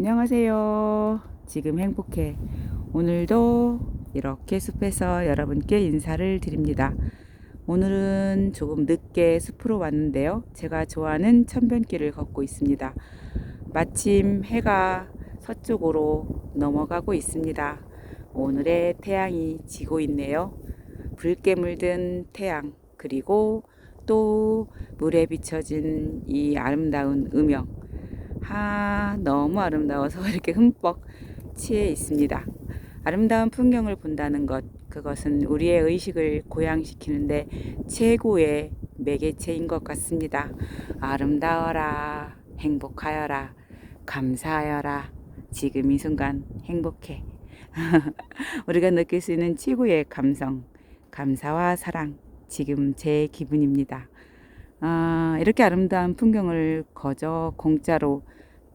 안녕하세요. 지금 행복해. 오늘도 이렇게 숲에서 여러분께 인사를 드립니다. 오늘은 조금 늦게 숲으로 왔는데요. 제가 좋아하는 천변길을 걷고 있습니다. 마침 해가 서쪽으로 넘어가고 있습니다. 오늘의 태양이 지고 있네요. 붉게 물든 태양, 그리고 또 물에 비춰진 이 아름다운 음영. 아, 너무 아름다워서 이렇게 흠뻑 취해 있습니다. 아름다운 풍경을 본다는 것, 그것은 우리의 의식을 고양시키는데 최고의 매개체인 것 같습니다. 아름다워라, 행복하여라, 감사하여라, 지금 이 순간 행복해. 우리가 느낄 수 있는 최고의 감성, 감사와 사랑, 지금 제 기분입니다. 아, 이렇게 아름다운 풍경을 거저 공짜로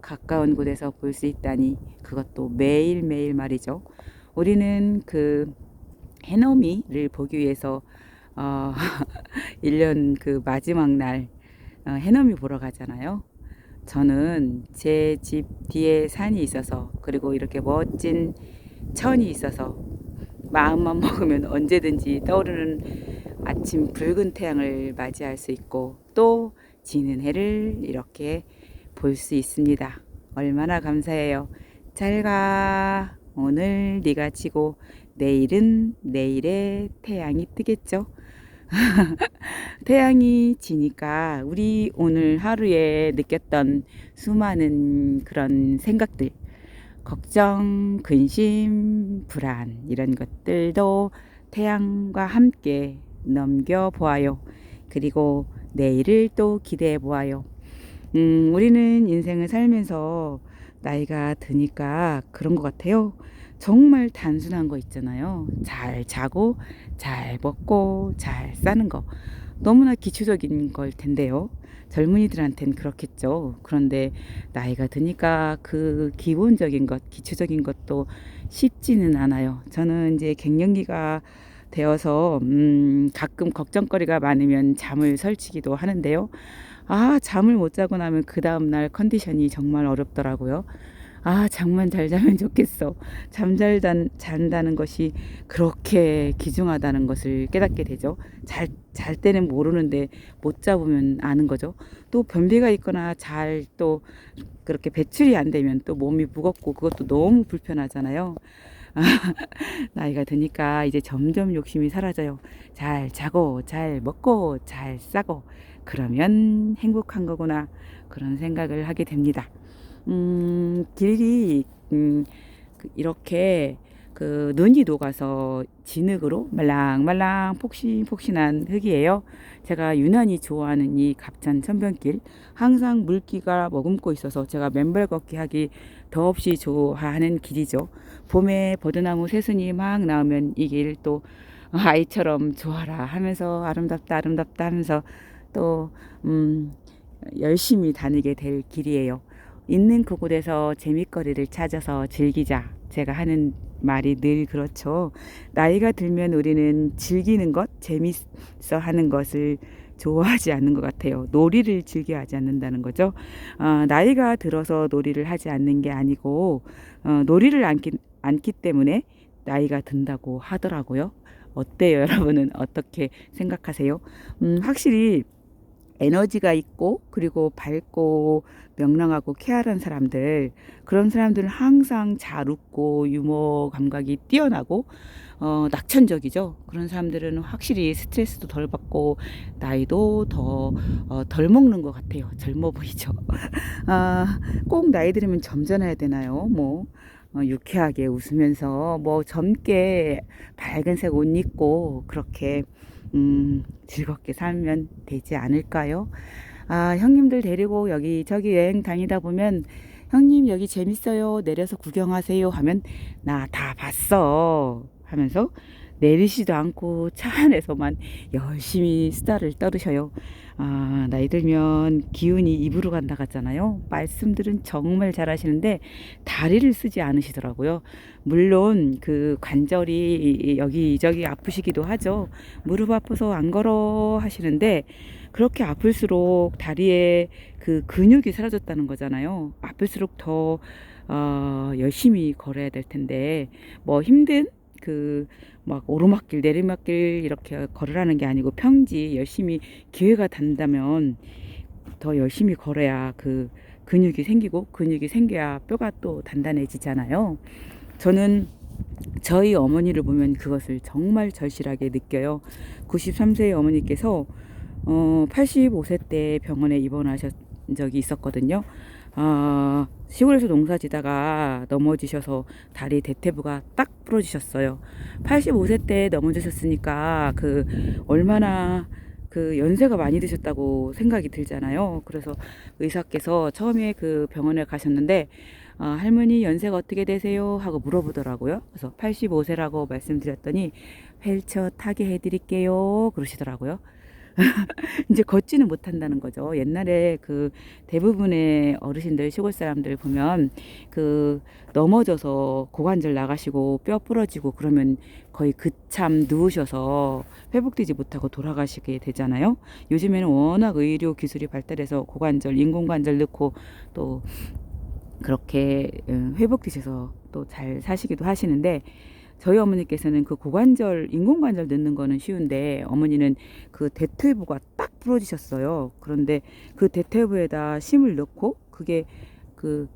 가까운 곳에서 볼 수 있다니 그것도 매일매일 말이죠. 우리는 그 해넘이를 보기 위해서 어, 1년 그 마지막 날 어, 해넘이 보러 가잖아요. 저는 제 집 뒤에 산이 있어서 그리고 이렇게 멋진 천이 있어서 마음만 먹으면 언제든지 떠오르는 아침 붉은 태양을 맞이할 수 있고 또 지는 해를 이렇게 볼 수 있습니다. 얼마나 감사해요. 잘 가. 오늘 네가 지고 내일은 내일의 태양이 뜨겠죠. 태양이 지니까 우리 오늘 하루에 느꼈던 수많은 그런 생각들, 걱정, 근심, 불안 이런 것들도 태양과 함께 넘겨 보아요. 그리고 내일을 또 기대해 보아요. 음, 우리는 인생을 살면서 나이가 드니까 그런 것 같아요. 정말 단순한 거 있잖아요. 잘 자고, 잘 먹고, 잘 사는 거. 너무나 기초적인 걸 텐데요. 젊은이들한텐 그렇겠죠. 그런데 나이가 드니까 그 기본적인 것, 기초적인 것도 쉽지는 않아요. 저는 이제 갱년기가 되어서 음, 가끔 걱정거리가 많으면 잠을 설치기도 하는데요. 아, 잠을 못 자고 나면 그 다음날 컨디션이 정말 어렵더라고요. 아, 잠만 잘 자면 좋겠어. 잠잘 잔다는 것이 그렇게 귀중하다는 것을 깨닫게 되죠. 잘, 잘 때는 모르는데 못 잡으면 아는 거죠. 또 변비가 있거나 잘 또 그렇게 배출이 안 되면 또 몸이 무겁고 그것도 너무 불편하잖아요. 나이가 드니까 이제 점점 욕심이 사라져요. 잘 자고, 잘 먹고, 잘 싸고, 그러면 행복한 거구나. 그런 생각을 하게 됩니다. 음, 길이, 음, 그 이렇게 그 눈이 녹아서 진흙으로 말랑말랑 폭신폭신한 흙이에요. 제가 유난히 좋아하는 이 갑천 천변길 항상 물기가 머금고 있어서 제가 맨발 걷기 하기 더없이 좋아하는 길이죠. 봄에 버드나무 새순이 막 나오면 이 길 또 아이처럼 좋아라 하면서 아름답다 아름답다 하면서 또 음, 열심히 다니게 될 길이에요. 있는 그곳에서 재밌거리를 찾아서 즐기자. 제가 하는 말이 늘 그렇죠. 나이가 들면 우리는 즐기는 것, 재밌어 하는 것을 좋아하지 않는 것 같아요. 놀이를 즐겨 하지 않는다는 거죠. 어, 나이가 들어서 놀이를 하지 않는 게 아니고, 어, 놀이를 않기, 않기 때문에 나이가 든다고 하더라고요. 어때요, 여러분은 어떻게 생각하세요? 음, 확실히 에너지가 있고 그리고 밝고 명랑하고 쾌활한 사람들 그런 사람들은 항상 잘 웃고 유머 감각이 뛰어나고 어, 낙천적이죠. 그런 사람들은 확실히 스트레스도 덜 받고 나이도 더덜 어, 먹는 것 같아요. 젊어 보이죠. 아, 꼭 나이 들으면 점잖아야 되나요? 뭐 어, 유쾌하게 웃으면서 뭐 젊게 밝은색 옷 입고 그렇게 음, 즐겁게 살면 되지 않을까요? 아, 형님들 데리고 여기저기 여행 다니다 보면 형님 여기 재밌어요. 내려서 구경하세요. 하면 나 다 봤어. 하면서 내리지도 않고 차 안에서만 열심히 수다를 떨으셔요. 아, 나이 들면 기운이 입으로 간다 같잖아요. 말씀들은 정말 잘 하시는데 다리를 쓰지 않으시더라고요. 물론 그 관절이 여기저기 아프시기도 하죠. 무릎 아파서 안 걸어 하시는데 그렇게 아플수록 다리에 그 근육이 사라졌다는 거잖아요. 아플수록 더 어, 열심히 걸어야 될 텐데 뭐 힘든 그 막 오르막길 내리막길 이렇게 걸으라는 게 아니고 평지 열심히 기회가 된다면 더 열심히 걸어야 그 근육이 생기고 근육이 생겨야 뼈가 또 단단해지잖아요. 저는 저희 어머니를 보면 그것을 정말 절실하게 느껴요. 93세의 어머니께서 어, 85세 때 병원에 입원하셨 적이 있었거든요. 아, 시골에서 농사 지다가 넘어지셔서 다리 대퇴부가 딱 부러지셨어요. 85세 때 넘어지셨으니까 그 얼마나 그 연세가 많이 드셨다고 생각이 들잖아요. 그래서 의사께서 처음에 그 병원에 가셨는데 아, 할머니 연세가 어떻게 되세요? 하고 물어보더라고요. 그래서 85세라고 말씀드렸더니 휠체어 타게 해드릴게요. 그러시더라고요. 이제 걷지는 못한다는 거죠. 옛날에 그 대부분의 어르신들 시골 사람들 보면 그 넘어져서 고관절 나가시고 뼈 부러지고 그러면 거의 그참 누우셔서 회복되지 못하고 돌아가시게 되잖아요. 요즘에는 워낙 의료 기술이 발달해서 고관절, 인공관절 넣고 또 그렇게 음, 회복되셔서 또 잘 사시기도 하시는데 저희 어머니께서는 그 고관절, 인공관절 넣는 거는 쉬운데 어머니는 그 대퇴부가 딱 부러지셨어요. 그런데 그 대퇴부에다 심을 넣고 그게 그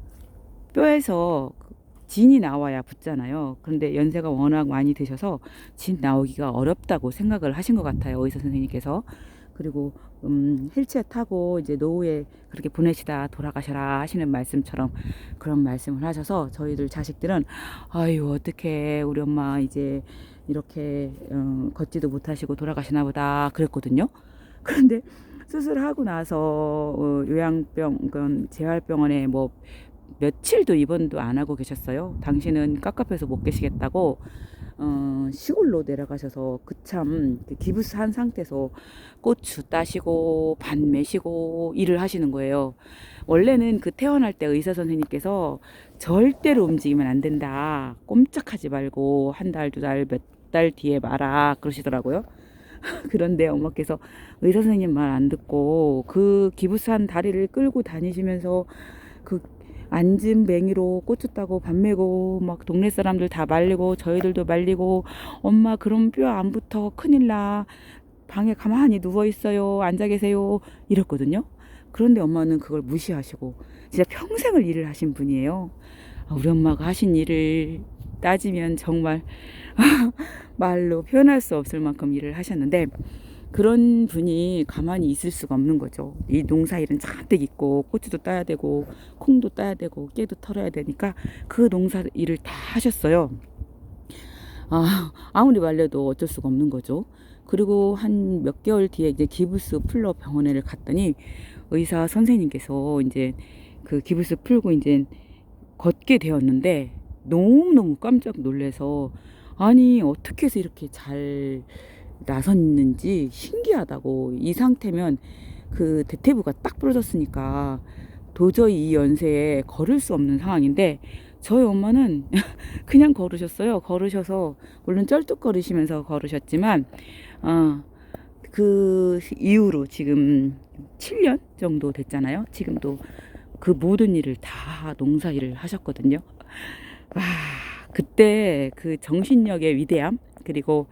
뼈에서 그 진이 나와야 붙잖아요. 그런데 연세가 워낙 많이 드셔서 진 나오기가 어렵다고 생각을 하신 것 같아요. 의사 선생님께서. 그리고 음, 휠체어 타고 이제 노후에 그렇게 보내시다 돌아가셔라 하시는 말씀처럼 그런 말씀을 하셔서 저희들 자식들은 아유 어떻게 우리 엄마 이제 이렇게 어, 걷지도 못하시고 돌아가시나 보다 그랬거든요. 그런데 수술하고 나서 어, 요양병 재활병원에 뭐 며칠도 입원도 안 하고 계셨어요. 당신은 깝깝해서 못 계시겠다고 어, 시골로 내려가셔서 그참 기부스한 상태에서 고추 따시고 반 매시고 일을 하시는 거예요. 원래는 그 태어날 때 의사 선생님께서 절대로 움직이면 안 된다. 꼼짝하지 말고 한 달, 두 달, 몇 달 뒤에 마라. 그러시더라고요. 그런데 엄마께서 의사 선생님 말 안 듣고 그 기부스한 다리를 끌고 다니시면서 그 앉은 맹이로 고추 따고 밥 메고 막 동네 사람들 다 말리고 저희들도 말리고 엄마 그럼 뼈 안 붙어 큰일 나. 방에 가만히 누워 있어요. 앉아 계세요. 이랬거든요. 그런데 엄마는 그걸 무시하시고 진짜 평생을 일을 하신 분이에요. 아, 우리 엄마가 하신 일을 따지면 정말 말로 표현할 수 없을 만큼 일을 하셨는데 그런 분이 가만히 있을 수가 없는 거죠. 이 농사일은 잔뜩 있고 고추도 따야 되고 콩도 따야 되고 깨도 털어야 되니까 그 농사 일을 다 하셨어요. 아, 아무리 말려도 어쩔 수가 없는 거죠. 그리고 한 몇 개월 뒤에 이제 기부스 풀러 병원에를 갔더니 의사 선생님께서 이제 그 기부스 풀고 이제 걷게 되었는데 너무너무 깜짝 놀래서 아니 어떻게 해서 이렇게 잘 나섰는지 신기하다고 이 상태면 그 대퇴부가 딱 부러졌으니까 도저히 이 연세에 걸을 수 없는 상황인데 저희 엄마는 그냥 걸으셨어요. 걸으셔서 물론 쩔뚝거리시면서 걸으셨지만 어, 그 이후로 지금 7년 정도 됐잖아요. 지금도 그 모든 일을 다 농사 일을 하셨거든요. 와 그때 그 정신력의 위대함 그리고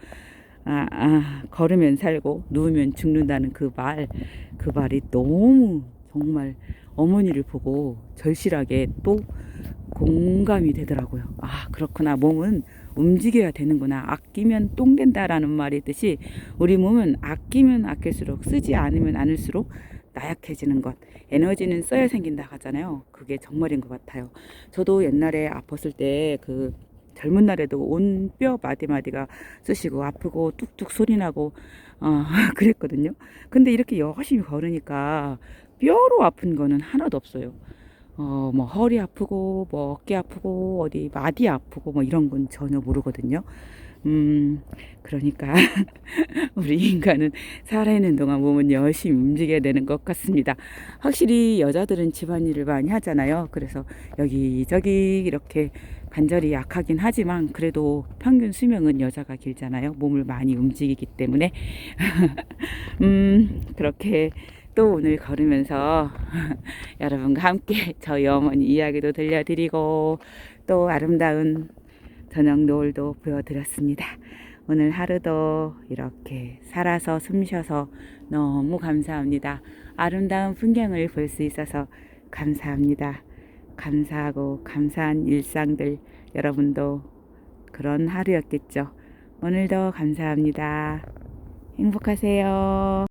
아, 아, 걸으면 살고 누우면 죽는다는 그 말, 그 말이 너무 정말 어머니를 보고 절실하게 또 공감이 되더라고요. 아, 그렇구나. 몸은 움직여야 되는구나. 아끼면 똥 된다라는 말이 있듯이 우리 몸은 아끼면 아낄수록 쓰지 않으면 않을수록 나약해지는 것. 에너지는 써야 생긴다 하잖아요. 그게 정말인 것 같아요. 저도 옛날에 아팠을 때그 젊은 날에도 온 뼈 마디마디가 쑤시고 아프고 뚝뚝 소리 나고 어, 그랬거든요. 근데 이렇게 열심히 걸으니까 뼈로 아픈 거는 하나도 없어요. 어, 뭐 허리 아프고 뭐 어깨 아프고 어디 마디 아프고 뭐 이런 건 전혀 모르거든요. 음, 그러니까 우리 인간은 살아있는 동안 몸은 열심히 움직여야 되는 것 같습니다. 확실히 여자들은 집안일을 많이 하잖아요. 그래서 여기저기 이렇게 관절이 약하긴 하지만 그래도 평균 수명은 여자가 길잖아요. 몸을 많이 움직이기 때문에 음, 그렇게 또 오늘 걸으면서 여러분과 함께 저희 어머니 이야기도 들려드리고 또 아름다운 저녁 노을도 보여드렸습니다. 오늘 하루도 이렇게 살아서 숨 쉬어서 너무 감사합니다. 아름다운 풍경을 볼 수 있어서 감사합니다. 감사하고 감사한 일상들 여러분도 그런 하루였겠죠. 오늘도 감사합니다. 행복하세요.